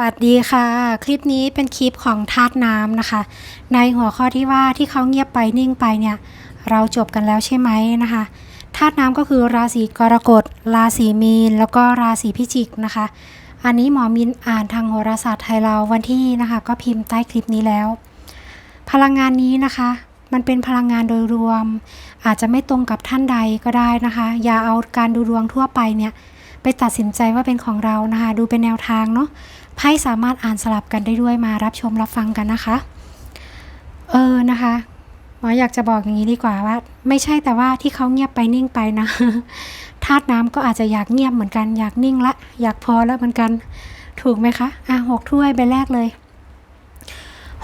วัสดีค่ะ คลิปนี้เป็นคลิปของธาตุน้ำนะคะ ในหัวข้อที่ว่าที่เขาเงียบไปนิ่งไปเนี่ย เราจบกันแล้วใช่ไหมนะคะธาตุน้ำก็คือราศีกรกฎ ราศีมีน แล้วก็ราศีพิจิกนะคะ อันนี้หมอมินอ่านทางโหราศาสตร์ไทยเราวันที่นะคะ ก็พิมพ์ใต้คลิปนี้แล้ว พลังงานนี้นะคะ มันเป็นพลังงานโดยรวม อาจจะไม่ตรงกับท่านใดก็ได้นะคะ อย่าเอาการดูดวงทั่วไปเนี่ยไปตัดสินใจว่าเป็นของเรานะคะ ดูเป็นแนวทางเนาะ ไพ่สามารถอ่านสลับกันได้ด้วยมารับชมรับฟังกันนะคะ เออนะคะหมออยากจะบอกอย่างนี้ดีกว่าว่า ไม่ใช่แต่ว่าที่เขาเงียบไปนิ่งไปนะธาตุน้ำก็อาจจะอยากเงียบเหมือนกันอยากนิ่งละ อยากพอแล้วเหมือนกัน ถูกไหมคะอะหกถ้วยใบแรกเลย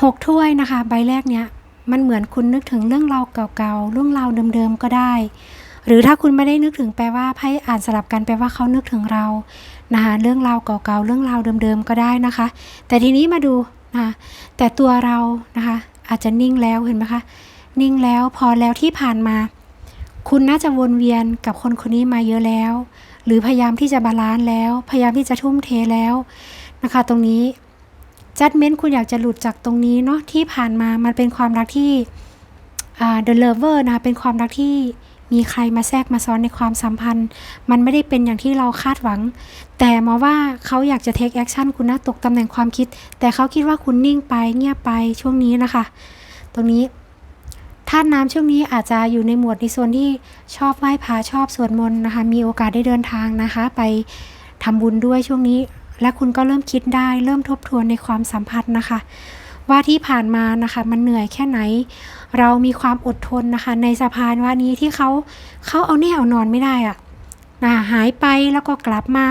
หกถ้วยนะคะ ใบแรกเนี้ยมันเหมือนคุณนึกถึงเรื่องราวเก่าๆเรื่องราวเดิมๆก็ได้ หรือถ้าคุณไม่ได้นึกถึงแปลว่าไพ่อ่านสลับกันแปลว่าเขานึกถึงเรานะคะเรื่องราวเก่าๆเรื่องราวเดิมๆก็ได้นะคะ แต่ทีนี้มาดูนะะแต่ตัวเรานะคะอาจจะนิ่งแล้วเห็นไหมคะนิ่งแล้วพอแล้วที่ผ่านมา คุณน่าจะวนเวียนกับคนคนนี้มาเยอะแล้ว หรือพยายามที่จะบาลานซ์แล้ว พยายามที่จะทุ่มเทแล้วนะคะ ตรงนี้จัดเม้นคุณอยากจะหลุดจากตรงนี้เนาะที่ผ่านมามันเป็นความรักที่อ่า the lover นะคะเป็นความรักที่ มีใครมาแทรกมาซ้อนในความสัมพันธ์ มันไม่ได้เป็นอย่างที่เราคาดหวัง แต่มาว่าเขาอยากจะ take action คุณนะตกตำแหน่งความคิด แต่เขาคิดว่าคุณนิ่งไปเงียบไปช่วงนี้นะคะ ตรงนี้ธาตุน้ำช่วงนี้อาจจะอยู่ในหมวดในโซนที่ชอบไหว้พระชอบสวดมนต์นะคะ มีโอกาสได้เดินทางนะคะ ไปทำบุญด้วยช่วงนี้ และคุณก็เริ่มคิดได้ เริ่มทบทวนในความสัมพันธ์นะคะ ว่าที่ผ่านมานะคะมันเหนื่อยแค่ไหน เรามีความอดทนนะคะ ในสะพานว่านี้ที่เขาเขาเอาแน่เอานอนไม่ได้อะนะหายไปแล้วก็กลับมา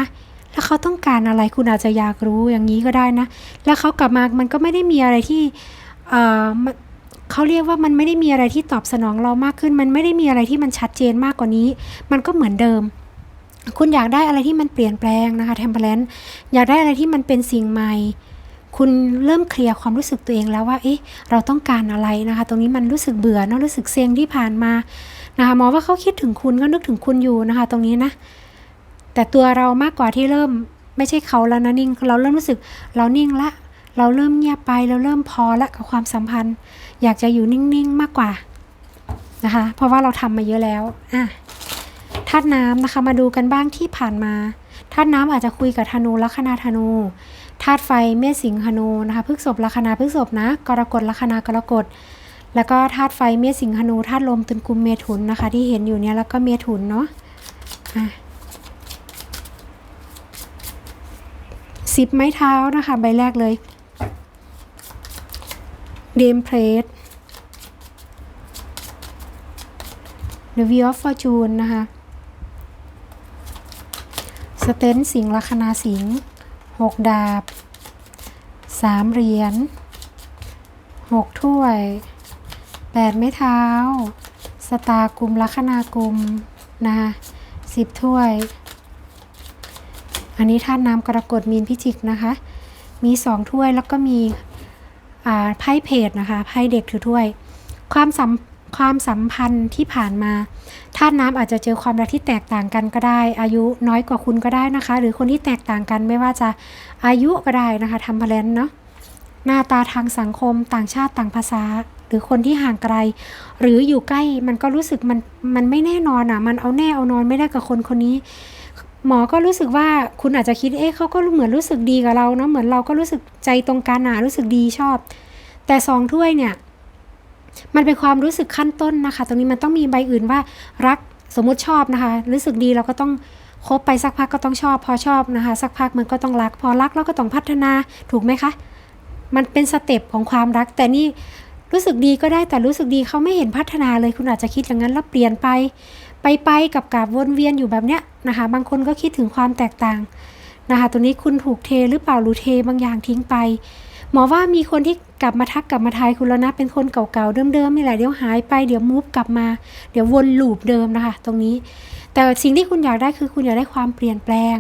แล้วเขาต้องการอะไรคุณอาจจะอยากรู้อย่างนี้ก็ได้นะ แล้วเขากลับมามันก็ไม่ได้มีอะไรที่เอ่อเขาเรียกว่ามันไม่ได้มีอะไรที่ตอบสนองเรามากขึ้น มันไม่ได้มีอะไรที่มันชัดเจนมากกว่านี้ มันก็เหมือนเดิม คุณอยากได้อะไรที่มันเปลี่ยนแปลงนะคะเทมเพลนอยากได้อะไรที่มันเป็นสิ่งใหม่ คุณเริ่มเคลียร์ความรู้สึกตัวเองแล้วว่า เอ๊ะ เราต้องการอะไรนะคะ ตรงนี้มันรู้สึกเบื่อเนอะรู้สึกเซ็งที่ผ่านมานะคะมองว่าเขาคิดถึงคุณก็นึกถึงคุณอยู่นะคะ ตรงนี้นะ แต่ตัวเรามากกว่าที่เริ่มไม่ใช่เขาแล้วนะนิ่ง เราเริ่มรู้สึกเรานิ่งละ เราเริ่มเงียบไป เราเริ่มพอละกับความสัมพันธ์ อยากจะอยู่นิ่งๆมากกว่านะคะ เพราะว่าเราทำมาเยอะแล้วอะธาตุน้ำนะคะมาดูกันบ้างที่ผ่านมาธาตุน้ำอาจจะคุยกับธนูลัคนาธนูาตุไฟเมษสิงหนูนะคะพฤกษบลัคนาพฤกษบนะ กรกฎลัคนากรกฎ แล้วก็ธาตุไฟเมษสิงหนูธาตุลมตุลกุมเมถุนนะคะ ที่เห็นอยู่เนี้ยแล้วก็เมถุนเนาะสิบไม้เท้านะคะ ใบแรกเลยเดมเพลส The Wheel of Fortune นะคะสเตนสิงลัคนาสิงหกดาบ สามเหรียญหกถ้วยแปดไม้เท้า สตาร์กลุ่มลัคนากลุ่มนะคะสิบถ้วย อันนี้ธาตุน้ำกรกฎมีนพิจิกนะคะ มีสองถ้วยแล้วก็มีไพ่เพจนะคะไพ่เด็กถือถ้วย ความสัม ความสัมพันธ์ที่ผ่านมาธาตุน้ำอาจจะเจอความรักที่แตกต่างกันก็ได้ อายุน้อยกว่าคุณก็ได้นะคะ หรือคนที่แตกต่างกันไม่ว่าจะอายุก็ได้นะคะทำพลนเนาะหน้าตาทางสังคมต่างชาติต่างภาษา หรือคนที่ห่างไกล หรืออยู่ใกล้มันก็รู้สึกมันมันไม่แน่นอนอะ มันเอาแน่เอานอนไม่ได้กับคนคนนี้ หมอก็รู้สึกว่าคุณอาจจะคิดเอ๊ะเขาก็เหมือนรู้สึกดีกับเราเนาะเหมือนเราก็รู้สึกใจตรงกันอะรู้สึกดีชอบ แต่สองถ้วยเนี่ย มันเป็นความรู้สึกขั้นต้นนะคะ ตรงนี้มันต้องมีใบอื่นว่ารักสมมติชอบนะคะ รู้สึกดีเราก็ต้องคบไปสักพักก็ต้องชอบ พอชอบนะคะ สักพักมันก็ต้องรัก พอรักเราก็ต้องพัฒนาถูกไหมคะ มันเป็นสเต็ปของความรัก แต่นี่รู้สึกดีก็ได้แต่รู้สึกดีเขาไม่เห็นพัฒนาเลยคุณอาจจะคิดอย่างนั้นแล้วเปลี่ยนไป ไปไปกับกับวนเวียนอยู่แบบเนี้ยนะคะ บางคนก็คิดถึงความแตกต่างนะคะ ตัวนี้คุณถูกเทหรือเปล่าหรือเทบางอย่างทิ้งไป หมอว่ามีคนที่ กลับมาทักกลับมาทายคุณแล้วนะเป็นคนเก่าๆเดิมๆนี่แหละเดี๋ยวหายไปเดี๋ยวมูฟกลับมา เดี๋ยววนลูปเดิมนะคะ ตรงนี้ แต่สิ่งที่คุณอยากได้คือคุณอยากได้ความเปลี่ยนแปลง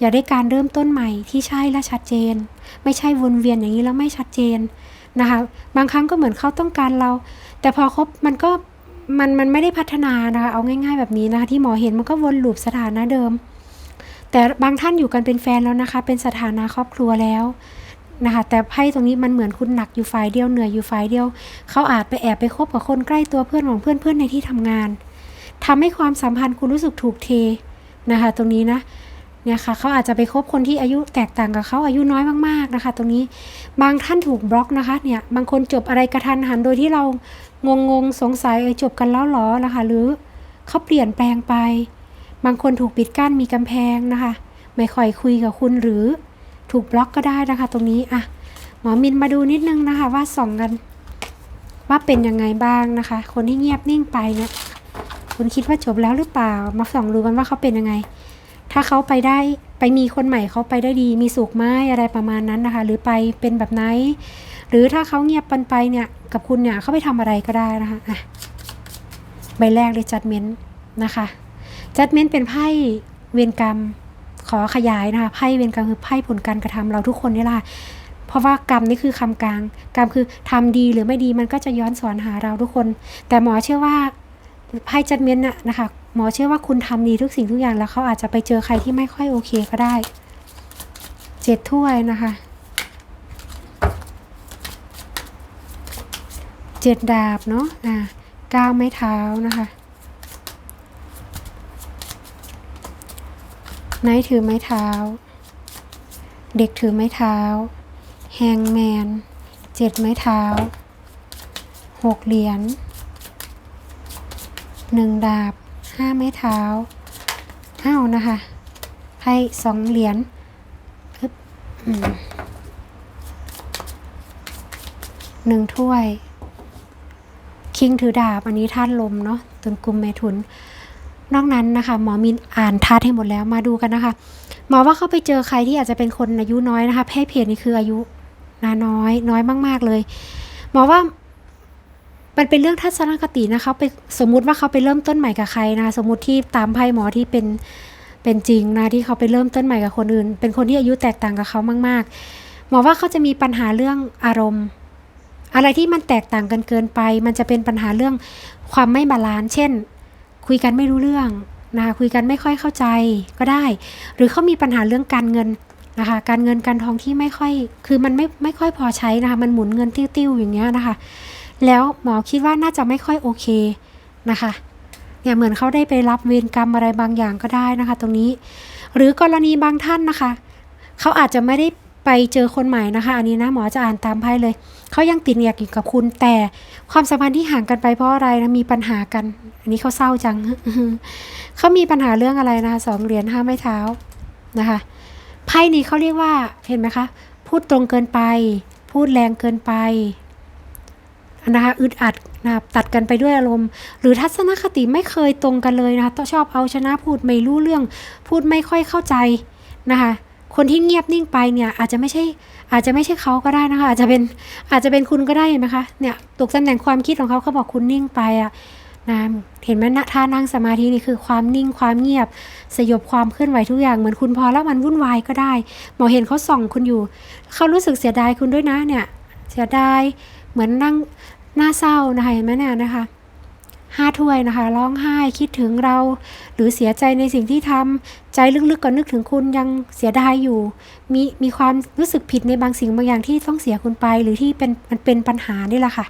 อยากได้การเริ่มต้นใหม่ที่ใช่และชัดเจน ไม่ใช่วนเวียนอย่างนี้แล้วไม่ชัดเจนนะคะบางครั้งก็เหมือนเขาต้องการเรา แต่พอคบมันก็มันมันไม่ได้พัฒนานะคะเอาง่ายๆแบบนี้นะคะที่หมอเห็นมันก็วนลูปสถานะเดิม แต่บางท่านอยู่กันเป็นแฟนแล้วนะคะ เป็นสถานะครอบครัวแล้ว นะคะแต่ไพ่ตรงนี้มันเหมือนคุณหนักอยู่ฝ่ายเดียวเหนื่อยอยู่ฝ่ายเดียว เขาอาจไปแอบไปคบกับคนใกล้ตัวเพื่อนของเพื่อนเพื่อนในที่ทำงานทำให้ความสัมพันธ์คุณรู้สึกถูกเทนะคะตรงนี้นะเนี่ยค่ะเขาอาจจะไปคบคนที่อายุแตกต่างกับเขาอายุน้อยมากๆนะคะ ตรงนี้บางท่านถูกบล็อกนะคะเนี่ยบางคนจบอะไรกระทันหันโดยที่เรางงงสงสัยเออจบกันแล้วหรอนะคะ หรือเขาเปลี่ยนแปลงไป บางคนถูกปิดกั้นมีกำแพงนะคะ ไม่ค่อยคุยกับคุณหรือ ถูกบล็อกก็ได้นะคะตรงนี้อะหมอมินมาดูนิดนึงนะคะ ว่าส่องกัน ว่าเป็นยังไงบ้างนะคะ คนที่เงียบนิ่งไปเนี่ยคุณคิดว่าจบแล้วหรือเปล่า มาส่องดูกันว่าเขาเป็นยังไง ถ้าเขาไปได้ไปมีคนใหม่เขาไปได้ดี มีสุขไหมอะไรประมาณนั้นนะคะ หรือไปเป็นแบบไหน หรือถ้าเขาเงียบปันไปเนี่ย กับคุณเนี่ยเขาไปทำอะไรก็ได้นะคะอะใบแรกเลยจัดเม้นนะคะจัดเม้นเป็นไพ่เวรกรรม อขยายนะคะไพ่เวรกรรมคือไพ่ผลการกระทำเราทุกคนนี่แหละเพราะว่ากรรมนี่คือคำกลาง กรรมคือทำดีหรือไม่ดีมันก็จะย้อนสอนหาเราทุกคน แต่หมอเชื่อว่าไพ่จัดเม้นน่ะนะคะ หมอเชื่อว่าคุณทำดีทุกสิ่งทุกอย่างแล้วเขาอาจจะไปเจอใครที่ไม่ค่อยโอเคก็ได้เจ็ดถ้วยนะคะเจ็ดดาบเนาะอ่าก้าวไม้เท้านะคะ ไนท์ถือไม้เท้า เด็กถือไม้เท้า แฮงแมน เจ็ดไม้เท้า หกเหรียญหนึ่งดาบ ห้าไม้เท้าอ้าวนะคะ ให้สองเหรียญหนึ่งถ้วย คิงถือดาบ อันนี้ธาตุลมเนาะตุนกลุ่มเมถุน นอกนั้นนะคะ หมอมินอ่านทัดให้หมดแล้วมาดูกันนะคะ หมอว่าเขาไปเจอใครที่อาจจะเป็นคนอายุน้อยนะคะ เพศเพศนี่คืออายุนาน้อยน้อยมาก ๆเลย หมอว่ามันเป็นเรื่องทัศนคตินะคะไปสมมุติว่าเขาไปเริ่มต้นใหม่กับใครนะคะสมมติที่ตามไพ่หมอที่เป็นเป็นจริงนะที่เขาไปเริ่มต้นใหม่กับคนอื่น เป็นคนที่อายุแตกต่างกับเขามาก ๆ หมอว่าเขาจะมีปัญหาเรื่องอารมณ์ อะไรที่มันแตกต่างกันเกินไป มันจะเป็นปัญหาเรื่องความไม่บาลานซ์เช่น คุยกันไม่รู้เรื่องนะคะคุยกันไม่ค่อยเข้าใจก็ได้ หรือเขามีปัญหาเรื่องการเงินนะคะการเงินการทองที่ไม่ค่อย คือมันไม่ไม่ค่อยพอใช้นะคะมันหมุนเงินติ้วๆอย่างเงี้ยนะคะ แล้วหมอคิดว่าน่าจะไม่ค่อยโอเคนะคะเนี่ยเหมือนเขาได้ไปรับเวรกรรมอะไรบางอย่างก็ได้นะคะ ตรงนี้ หรือกรณีบางท่านนะคะเขาอาจจะไม่ได้ ไปเจอคนใหม่นะคะ อันนี้นะหมอจะอ่านตามไพ่เลย เขายังติดเหนียกอยู่กับคุณแต่ความสัมพันธ์ที่ห่างกันไปเพราะอะไรนะมีปัญหากัน อันนี้เขาเศร้าจังเขามีปัญหาเรื่องอะไรนะคะสองเหรียญห้าไม้เท้านะคะไพ่นี้เขาเรียกว่าเห็นไหมคะ พูดตรงเกินไป พูดแรงเกินไปนะคะอึดอัดนะตัดกันไปด้วยอารมณ์ หรือทัศนคติไม่เคยตรงกันเลยนะคะชอบเอาชนะพูดไม่รู้เรื่อง พูดไม่ค่อยเข้าใจนะคะ คนที่เงียบนิ่งไปเนี่ยอาจจะไม่ใช่อาจจะไม่ใช่เขาก็ได้นะคะ อาจจะเป็นอาจจะเป็นคุณก็ได้เห็นไหมคะเนี่ยตกตำแหน่งความคิดของเขาเขาบอกคุณนิ่งไปอะนะเห็นไหมนะท่านั่งสมาธินี่คือความนิ่งความเงียบ สยบความเคลื่อนไหวทุกอย่างเหมือนคุณพอแล้วมันวุ่นวายก็ได้หมอเห็นเขาส่องคุณอยู่เขารู้สึกเสียดายคุณด้วยนะเนี่ยเสียดายเหมือนนั่งหน้าเศร้านะคะเห็นไหมเนี่ยนะคะ ห้าถ้วยนะคะ ร้องไห้คิดถึงเรา หรือเสียใจในสิ่งที่ทำใจลึกๆก็นึกถึงคุณยังเสียดายอยู่ มีมีความรู้สึกผิดในบางสิ่งบางอย่างที่ต้องเสียคุณไป หรือที่เป็นมันเป็นปัญหานี่แหละค่ะ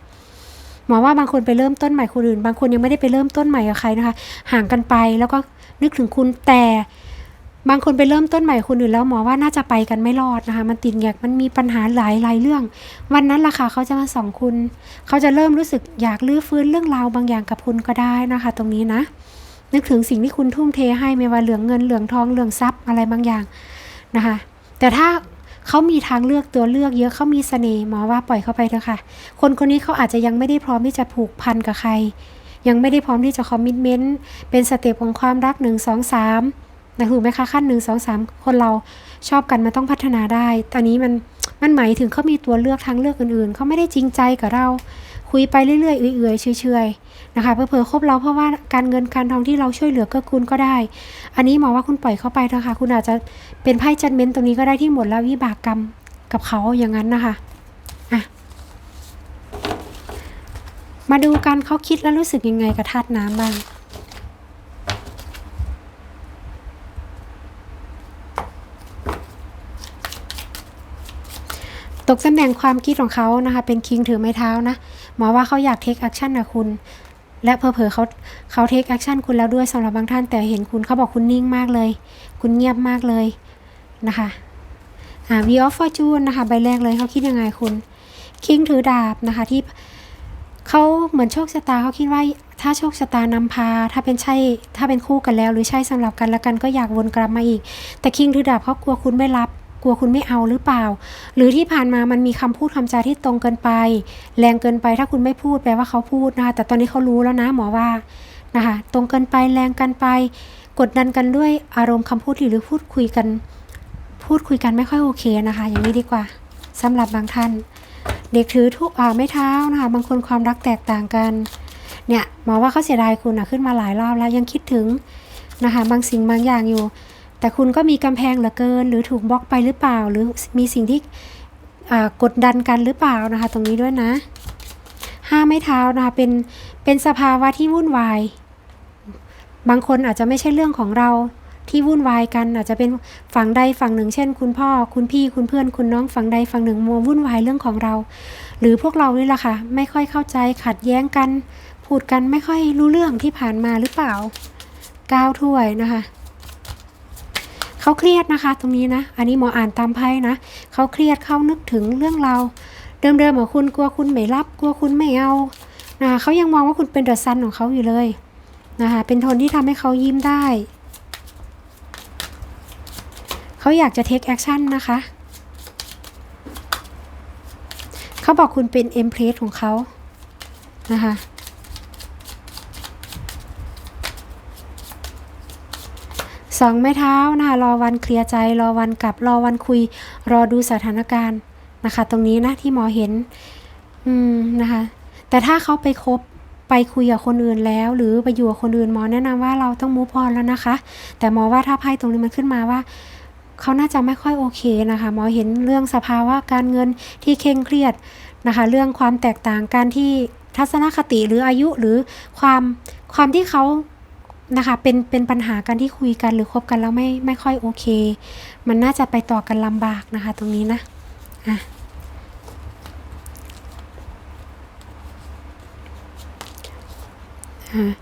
หมอว่าบางคนไปเริ่มต้นใหม่คนอื่น บางคนยังไม่ได้ไปเริ่มต้นใหม่กับใครนะคะ ห่างกันไปแล้วก็นึกถึงคุณแต่ บางคนไปเริ่มต้นใหม่คนอื่นแล้วหมอว่าน่าจะไปกันไม่รอดนะคะ มันติดแงกมันมีปัญหาหลายหลายเรื่อง วันนั้นล่ะค่ะเขาจะมาส่องคุณ เขาจะเริ่มรู้สึกอยากลื้อฟื้นเรื่องราวบางอย่างกับคุณก็ได้นะคะ ตรงนี้นะ นึกถึงสิ่งที่คุณทุ่มเทให้ไม่ว่าเหลืองเงินเหลืองทองเหลืองทรัพย์อะไรบางอย่างนะคะ แต่ถ้าเขามีทางเลือกตัวเลือกเยอะเขามีเสน่ห์หมอว่าปล่อยเขาไปเถอะค่ะ คนคนนี้เขาอาจจะยังไม่ได้พร้อมที่จะผูกพันกับใคร ยังไม่ได้พร้อมที่จะคอมมิชเมนต์เป็นสเต็ปของความรักหนึ่งสองสาม นะถูกไหมคะขั้นหนึ่งสองสามคนเราชอบกันมันต้องพัฒนาได้ ตอนนี้มันมันหมายถึงเขามีตัวเลือกทางเลือกอื่นๆ เขาไม่ได้จริงใจกับเรา คุยไปเรื่อยๆเอื่อยๆเฉยๆนะคะเพื่อๆคบเราเพราะว่าการเงินการทองที่เราช่วยเหลือก็คุณก็ได้ อันนี้หมอว่าคุณปล่อยเขาไปเถอะค่ะ คุณอาจจะเป็นไพ่จันเมนตรงนี้ก็ได้ที่หมดแล้ววิบากกรรมกับเขาอย่างนั้นนะคะอะมาดูกันเขาคิดแล้วรู้สึกยังไงกับธาตุน้ำบ้าง ตกตำแหน่งความคิดของเขานะคะ เป็นคิงถือไม้เท้านะ หมอว่าเขาอยากเทคแอคชั่นกับคุณ และเผลอเขาเขาเทคแอคชั่นคุณแล้วด้วยสำหรับบางท่านแต่เห็นคุณเขาบอกคุณนิ่งมากเลย คุณเงียบมากเลยนะคะอ่า V of Fortune นะคะ ใบแรกเลยเขาคิดยังไงคุณ คิงถือดาบนะคะที่เขาเหมือนโชคชะตาเขาคิดว่าถ้าโชคชะตานำพา ถ้าเป็นใช่ ถ้าเป็นคู่กันแล้ว หรือใช่สำหรับกันแล้วกันก็อยากวนกลับมาอีก แต่คิงถือดาบเขากลัวคุณไม่รับ กลัวคุณไม่เอาหรือเปล่า หรือที่ผ่านมามันมีคำพูดคำจาที่ตรงเกินไป แรงเกินไปถ้าคุณไม่พูดแปลว่าเขาพูดนะคะแต่ตอนนี้เขารู้แล้วนะหมอว่านะคะตรงเกินไปแรงเกันไป กดดันกันด้วยอารมณ์คำพูดหรือพูดคุยกัน พูดคุยกันไม่ค่อยโอเคนะคะ อย่างนี้ดีกว่าสำหรับบางท่าน เด็กถือทุกอ่าไม่เท้านะคะบางคนความรักแตกต่างกันเนี่ยหมอว่าเขาเสียดายคุณนะขึ้นมาหลายรอบแล้วยังคิดถึงนะคะบางสิ่งบางอย่างอยู่ แต่คุณก็มีกำแพงเหลือเกิน หรือถูกบล็อกไปหรือเปล่า หรือมีสิ่งที่กดดันกันหรือเปล่านะคะ ตรงนี้ด้วยนะห้าไม้เท้านะคะเป็นเป็นสภาวะที่วุ่นวาย บางคนอาจจะไม่ใช่เรื่องของเราที่วุ่นวายกันอาจจะเป็นฝั่งใดฝั่งหนึ่ง เช่น คุณพ่อคุณพี่คุณเพื่อนคุณน้องฝั่งใดฝั่งหนึ่งมัววุ่นวายเรื่องของเรา หรือพวกเรานี่แหละค่ะไม่ค่อยเข้าใจขัดแย้งกัน พูดกันไม่ค่อยรู้เรื่องที่ผ่านมาหรือเปล่าก้าวถ้วยนะคะ เขาเครียดนะคะ ตรงนี้นะ อันนี้หมออ่านตามไพ่นะเขาเครียดเขานึกถึงเรื่องเราเดิมๆของคุณกลัวคุณไม่รับ กลัวคุณไม่เอานะคะเขายังมองว่าคุณเป็นเดอะซันของเขาอยู่เลยนะคะเป็นโทนที่ทำให้เขายิ้มได้เขาอยากจะเทคแอคชั่นนะคะเขาบอกคุณเป็นเอ็มเพรสของเขานะคะ สองไม้เท้านะคะรอวันเคลียร์ใจ รอวันกลับ รอวันคุย รอดูสถานการณ์นะคะ ตรงนี้นะที่หมอเห็น อืมนะคะ แต่ถ้าเขาไปคบไปคุยกับคนอื่นแล้ว หรือไปอยู่กับคนอื่นหมอแนะนำว่าเราต้องมูฟออนแล้วนะคะ แต่หมอว่าถ้าไพ่ตรงนี้มันขึ้นมาว่าเขาน่าจะไม่ค่อยโอเคนะคะหมอเห็นเรื่องสภาวะการเงินที่เคร่งเครียดนะคะ เรื่องความแตกต่างการที่ทัศนคติหรืออายุหรือความความที่เขา นะคะเป็นเป็นปัญหากันที่คุยกันหรือคบกันแล้วไม่ไม่ค่อยโอเค มันน่าจะไปต่อกันลำบากนะคะ ตรงนี้นะอะอะ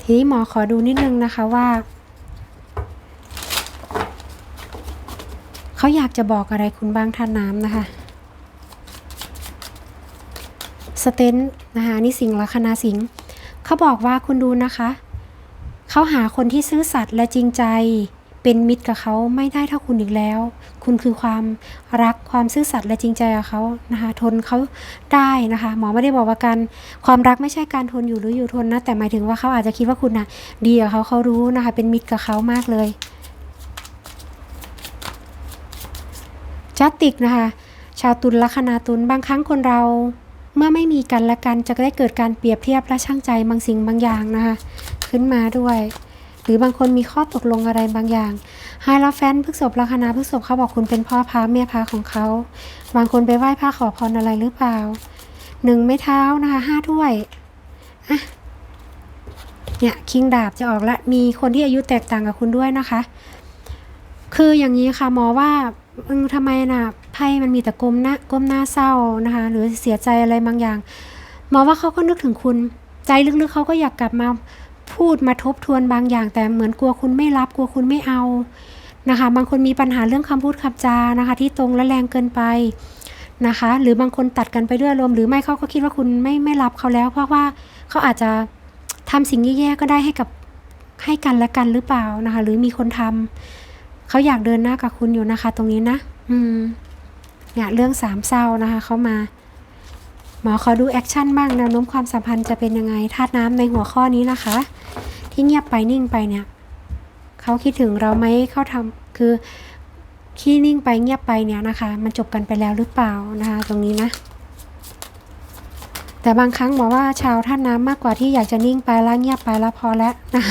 ทีนี้หมอขอดูนิดนึงนะคะว่า เขาอยากจะบอกอะไรคุณบ้างท่านน้ำนะคะสเตนนะคะนี่สิงห์ลัคนาสิงห์ เขาบอกว่าคุณดูนะคะ เขาหาคนที่ซื่อสัตย์และจริงใจ เป็นมิตรกับเขาไม่ได้เท่าคุณอีกแล้ว คุณคือความรักความซื่อสัตย์และจริงใจกับเขานะคะ ทนเขาได้นะคะ หมอไม่ได้บอกว่าการความรักไม่ใช่การทนอยู่หรืออยู่ทนนะ แต่หมายถึงว่าเขาอาจจะคิดว่าคุณนะดีกับเขาเขารู้นะคะ เป็นมิตรกับเขามากเลยจัตติกนะคะ ชาวตุลลัคนาตุลบางครั้งคนเรา เมื่อไม่มีกันและกันจะได้เกิดการเปรียบเทียบและช่างใจบางสิ่งบางอย่างนะคะขึ้นมาด้วย หรือบางคนมีข้อตกลงอะไรบางอย่างไฮลาแฟนพฤกษบลัคนาพฤกษบเขาบอกคุณเป็นพ่อพาแม่พาของเขา บางคนไปไหว้พระขอพรอะไรหรือเปล่าหนึ่งไม่เท้านะคะห้าถ้วยอะเนี่ยคิงดาบจะออกละมีคนที่อายุแตกต่างกับคุณด้วยนะคะ คืออย่างนี้ค่ะหมอว่าอืมทำไมน่ะ ไพ่มันมีแต่ก้มหน้าก้มหน้าเศร้านะคะ หรือเสียใจอะไรบางอย่างหมอว่าเขาก็นึกถึงคุณ ใจลึกๆเขาก็อยากกลับมาพูดมาทบทวนบางอย่าง แต่เหมือนกลัวคุณไม่รับกลัวคุณไม่เอานะคะ บางคนมีปัญหาเรื่องคำพูดคำจานะคะ ที่ตรงและแรงเกินไปนะคะ หรือบางคนตัดกันไปด้วยอารมณ์หรือไม่เขาก็คิดว่าคุณไม่ไม่รับเขาแล้ว เพราะว่าเขาอาจจะทำสิ่งแย่ๆก็ได้ให้กับให้กันและกันหรือเปล่านะคะ หรือมีคนทำเขาอยากเดินหน้ากับคุณอยู่นะคะ ตรงนี้นะ อืม เนี่ยเรื่องสามเศร้านะคะเขามา หมอขอดูแอคชั่นบ้างแนวโน้มความสัมพันธ์จะเป็นยังไงธาตุน้ำในหัวข้อนี้นะคะ ที่เงียบไปนิ่งไปเนี่ยเขาคิดถึงเราไหมเขาทำคือขี้นิ่งไปเงียบไปเนี่ยนะคะ มันจบกันไปแล้วหรือเปล่านะคะ ตรงนี้นะ แต่บางครั้งหมอว่าชาวท่าตุน้ำมากกว่าที่อยากจะนิ่งไปแล้วเงียบไปแล้วพอแล้วนะ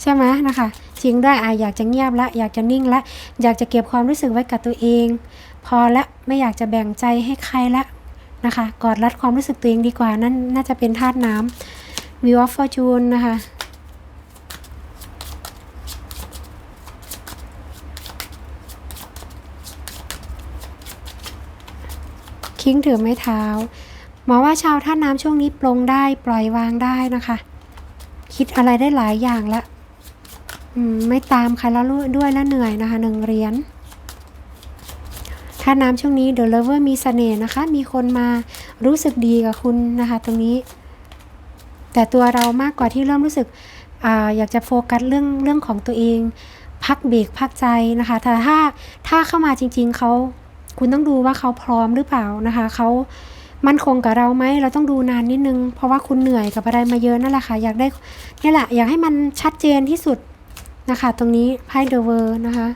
ใช่ไหมนะคะจริงด้วยอะอยากจะเงียบละอยากจะนิ่งละอยากจะเก็บความรู้สึกไว้กับตัวเอง พอละไม่อยากจะแบ่งใจให้ใครละนะคะ กอดรัดความรู้สึกตัวเองดีกว่า นั่นน่าจะเป็นธาตุน้ำวิวอฟฟอร์จูนนะคะคิงถือไม้เท้าหมอว่าชาวท่าน้ำช่วงนี้ปลงได้ปล่อยวางได้นะคะ คิดอะไรได้หลายอย่างละไม่ตามใครแล้วด้วยแล้วเหนื่อยนะคะหนึ่งเหรียญ ท่าน้ำช่วงนี้เด e เลเวอร์มีเสน่ห์นะคะ มีคนมารู้สึกดีกับคุณนะคะ ตรงนี้ แต่ตัวเรามากกว่าที่เริ่มรู้สึกออยากจะโฟกัสเรื่องเรื่องของตัวเอง พักเบรกพักใจนะคะแต่ถ้าถ้าเข้ามาจริง ๆเขาคุณต้องดูว่าเขาพร้อมหรือเปล่านะคะเขามั่นคงกับเราไหมเราต้องดูนานนิดนึง เพราะว่าคุณเหนื่อยกับอะไรมาเยอะนั่นแหละค่ะ อยากได้นี่แหละ อยากให้มันชัดเจนที่สุดนะคะ ตรงนี้ไพ่เดอะเวอร์นะคะ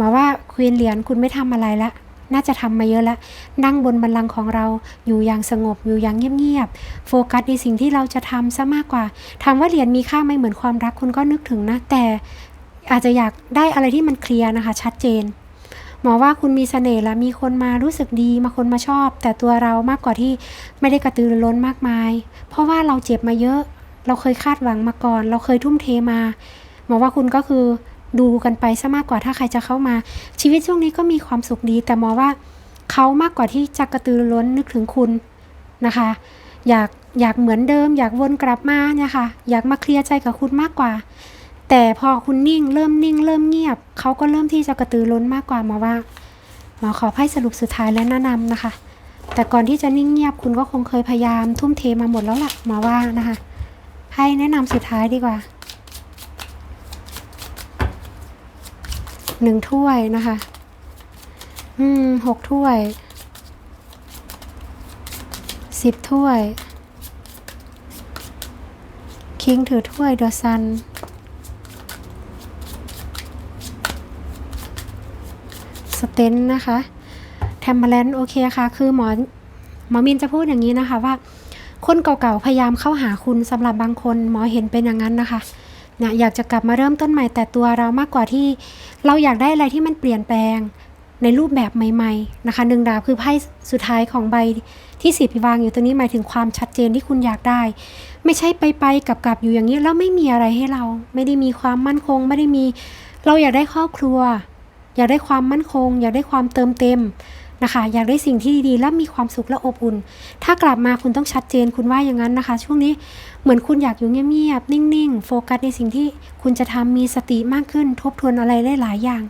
มาว่าควีนเหรียญคุณไม่ทำอะไรละ น่าจะทำมาเยอะแล้วนั่งบนบัลลังก์ของเราอยู่อย่างสงบอยู่อย่างเงียบๆ โฟกัสในสิ่งที่เราจะทำซะมากกว่า ถามว่าเหรียญมีค่าไหมเหมือนความรักคุณก็นึกถึงนะ แต่อาจจะอยากได้อะไรที่มันเคลียร์นะคะ ชัดเจน หมอว่าคุณมีเสน่ห์และมีคนมารู้สึกดีมาคนมาชอบ แต่ตัวเรามากกว่าที่ไม่ได้กระตือรือร้นมากมาย เพราะว่าเราเจ็บมาเยอะ เราเคยคาดหวังมาก่อน เราเคยทุ่มเทมา หมอว่าคุณก็คือ ดูกันไปซะมากกว่าถ้าใครจะเข้ามา ชีวิตช่วงนี้ก็มีความสุขดี แต่หมอว่าเขามากกว่าที่จะกระตือร้นนึกถึงคุณนะคะ อยากอยากเหมือนเดิม อยากวนกลับมาเนี่ยค่ะ อยากมาเคลียร์ใจกับคุณมากกว่า แต่พอคุณนิ่งเริ่มนิ่ง เริ่มเงียบ เขาก็เริ่มที่จะกระตือร้นมากกว่ามอว่าหมอขอไพ่สรุปสุดท้ายและแนะนำนะคะ แต่ก่อนที่จะนิ่งเงียบคุณก็คงเคยพยายามทุ่มเทมาหมดแล้วล่ะหมอว่านะคะให้แนะนำสุดท้ายดีกว่า หนึ่งถ้วยนะคะ อืมหกถ้วยสิบถ้วย คิงถือถ้วยเดอะซันสเตนนะคะแทมเบลนโอเคค่ะ คือหมอหมอมินจะพูดอย่างนี้นะคะว่า คนเก่าๆ พยายามเข้าหาคุณสำหรับบางคนหมอเห็นเป็นอย่างนั้นนะคะเนี่ยอยากจะกลับมาเริ่มต้นใหม่แต่ตัวเรามากกว่าที่ เราอยากได้อะไรที่มันเปลี่ยนแปลงในรูปแบบใหม่ๆนะคะหนึ่งดาบคือไพ่สุดท้ายของใบที่สีพิวางอยู่ตรงนี้หมายถึงความชัดเจนที่คุณอยากได้ ไม่ใช่ไปไปๆกับๆอยู่อย่างนี้แล้วไม่มีอะไรให้เรา ไม่ได้มีความมั่นคง ไม่ได้มี เราอยากได้ครอบครัว อยากได้ความมั่นคง อยากได้ความเติมเต็ม นะคะ อยากได้สิ่งที่ดีๆ และมีความสุขและอบอุ่น ถ้ากลับมาคุณต้องชัดเจนคุณว่าอย่างนั้นนะคะ ช่วงนี้เหมือนคุณอยากอยู่เงียบๆนิ่งๆ โฟกัสในสิ่งที่คุณจะทำมีสติมากขึ้น ทบทวนอะไรได้หลายอย่าง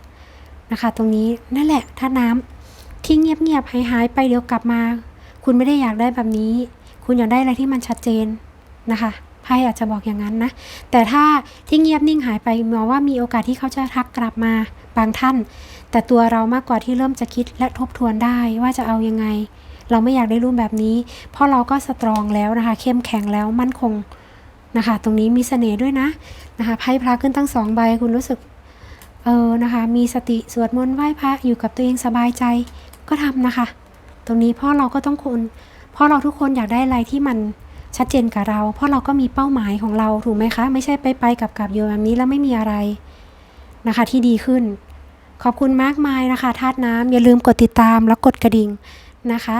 นะคะ ตรงนี้นั่นแหละถ้าน้ำที่เงียบๆหายๆไปเดี๋ยวกลับมา คุณไม่ได้อยากได้แบบนี้ คุณอยากได้อะไรที่มันชัดเจนนะคะไพ่อาจจะบอกอย่างนั้นนะ แต่ถ้าที่เงียบนิ่งหายไปมองว่ามีโอกาสที่เขาจะทักกลับมาบางท่าน แต่ตัวเรามากกว่าที่เริ่มจะคิดและทบทวนได้ว่าจะเอายังไง เราไม่อยากได้รูปแบบนี้ เพราะเราก็สตรองแล้วนะคะ เข้มแข็งแล้วมั่นคงนะคะ ตรงนี้มีเสน่ห์ด้วยนะนะคะไพ่พระขึ้นตั้งสองใบคุณรู้สึกเออนะคะมีสติสวดมนต์ไหว้พระอยู่กับตัวเองสบายใจก็ทำนะคะ ตรงนี้พราะเราก็ต้องคนพราะเราทุกคนอยากได้อะไรที่มันชัดเจนกับเรา เพราะเราก็มีเป้าหมายของเราถูกไหมคะ ไม่ใช่ไปไปกับกับอยู่แบบนี้แล้วไม่มีอะไรนะคะที่ดีขึ้น ขอบคุณมากมายนะคะธาตุน้ำอย่าลืมกดติดตามและกดกระดิ่งนะคะ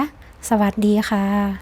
สวัสดีค่ะ